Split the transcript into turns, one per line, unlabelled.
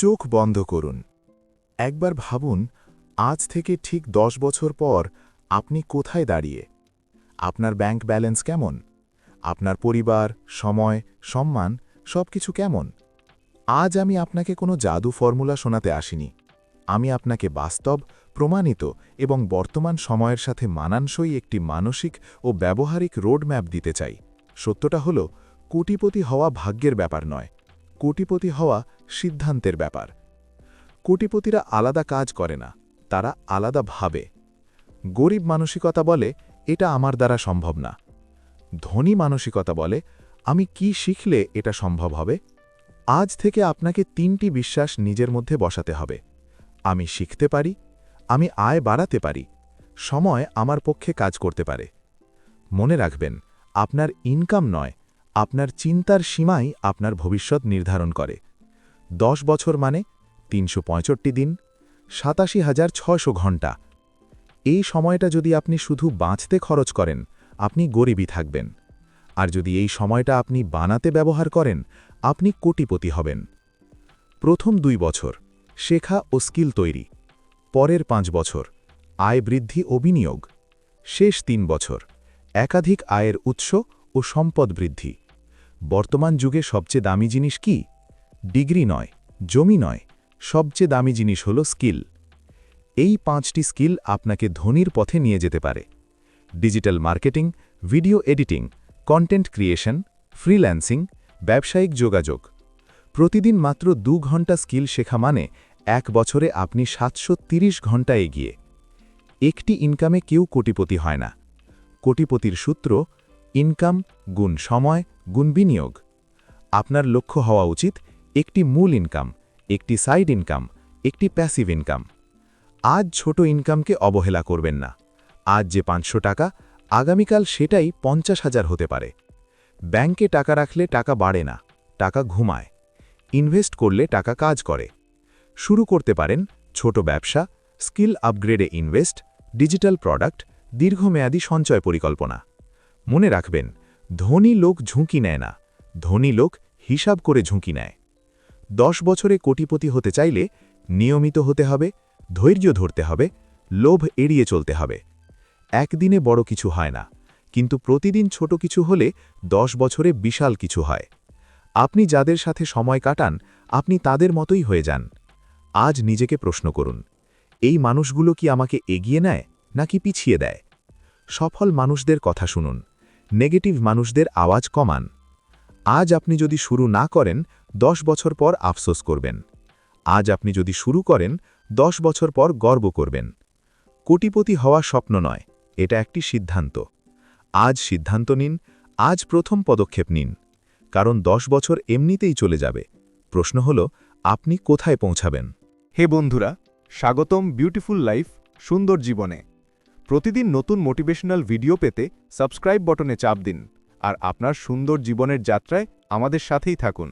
চোখ বন্ধ করুন। একবার ভাবুন, আজ থেকে ঠিক দশ বছর পর আপনি কোথায় দাঁড়িয়ে? আপনার ব্যাংক ব্যালেন্স কেমন? আপনার পরিবার, সময়, সম্মান, সবকিছু কেমন? আজ আমি আপনাকে কোনো জাদু ফর্মুলা শোনাতে আসিনি। আমি আপনাকে বাস্তব, প্রমাণিত এবং বর্তমান সময়ের সাথে মানানসই একটি মানসিক ও ব্যবহারিক রোডম্যাপ দিতে চাই। সত্যটা হল, কোটিপতি হওয়া ভাগ্যের ব্যাপার নয়। কোটিপতি হওয়া সিদ্ধান্তের ব্যাপার। কোটিপতিরা আলাদা কাজ করে না, তারা আলাদা ভাবে। গরিব মানসিকতা বলে, এটা আমার দ্বারা সম্ভব না। ধনী মানসিকতা বলে, আমি কি শিখলে এটা সম্ভব হবে? আজ থেকে আপনাকে তিনটি বিশ্বাস নিজের মধ্যে বসাতে হবে। আমি শিখতে পারি, আমি আয় বাড়াতে পারি, সময় আমার পক্ষে কাজ করতে পারে। মনে রাখবেন, আপনার ইনকাম নয়, আপনার চিন্তার সীমাই আপনার ভবিষ্যৎ নির্ধারণ করে। দশ বছর মানে তিনশো পঁয়ষট্টি দিন, সাতাশি হাজার ছয়শো ঘণ্টা এই সময়টা যদি আপনি শুধু বাঁচতে খরচ করেন, আপনি গরিবই থাকবেন। আর যদি এই সময়টা আপনি বানাতে ব্যবহার করেন, আপনি কোটিপতি হবেন। প্রথম দুই বছর, শেখা ও স্কিল তৈরি। পরের পাঁচ বছর, আয় বৃদ্ধি ও বিনিয়োগ। শেষ তিন বছর, একাধিক আয়ের উৎস ও সম্পদ বৃদ্ধি। বর্তমান যুগে সবচেয়ে দামি জিনিস কি? ডিগ্রি নয়, জমি নয়, সবচেয়ে দামি জিনিস হল স্কিল। এই পাঁচটি স্কিল আপনাকে ধনীর পথে নিয়ে যেতে পারে। Digital marketing, video editing, content creation, freelancing, ব্যবসায়িক যোগাযোগ। প্রতিদিন মাত্র দু ঘণ্টা স্কিল শেখা মানে এক বছরে আপনি সাতশো ঘণ্টা এগিয়ে। একটি ইনকামে কেউ কোটিপতি হয় না। কোটিপতির সূত্র, ইনকাম গুণ সময় গুণ বিনিয়োগ। আপনার লক্ষ্য হওয়া উচিত একটি মূল ইনকাম একটি সাইড ইনকাম একটি প্যাসিভ ইনকাম আজ ছোট ইনকামকে অবহেলা করবেন না। আজ যে পাঁচশো টাকা, আগামীকাল সেটাই পঞ্চাশ হাজার হতে পারে। ব্যাংকে টাকা রাখলে টাকা বাড়ে না, টাকা ঘুমায়। ইনভেস্ট করলে টাকা কাজ করে। শুরু করতে পারেন ছোট ব্যবসা, স্কিল আপগ্রেডে ইনভেস্ট, ডিজিটাল প্রোডাক্ট, দীর্ঘমেয়াদী সঞ্চয় পরিকল্পনা। মনে রাখবেন, ধনী লোক ঝুঁকি নেয় না, ধনী লোক হিসাব করে ঝুঁকি নেয়। দশ বছরে কোটিপতি হতে চাইলে নিয়মিত হতে হবে, ধৈর্য ধরতে হবে, লোভ এড়িয়ে চলতে হবে। একদিনে বড় কিছু হয় না, কিন্তু প্রতিদিন ছোট কিছু হলে দশ বছরে বিশাল কিছু হয়। আপনি যাদের সাথে সময় কাটান, আপনি তাদের মতোই হয়ে যান। আজ নিজেকে প্রশ্ন করুন, এই মানুষগুলো কি আমাকে এগিয়ে নেয় নাকি পিছিয়ে দেয়? সফল মানুষদের কথা শুনুন, নেগেটিভ মানুষদের আওয়াজ কমান। আজ আপনি যদি শুরু না করেন, দশ বছর পর আফসোস করবেন। আজ আপনি যদি শুরু করেন, দশ বছর পর গর্ব করবেন। কোটিপতি হওয়া স্বপ্ন নয়, এটা একটি সিদ্ধান্ত। আজ সিদ্ধান্ত নিন, আজ প্রথম পদক্ষেপ নিন। কারণ দশ বছর এমনিতেই চলে যাবে। প্রশ্ন হল, আপনি কোথায় পৌঁছাবেন?
হে বন্ধুরা, স্বাগতম বিউটিফুল লাইফ, সুন্দর জীবনে। প্রতিদিন নতুন মোটিভেশনাল ভিডিও পেতে সাবস্ক্রাইব বটনে চাপ দিন। আর আপনার সুন্দর জীবনের যাত্রায় আমাদের সাথেই থাকুন।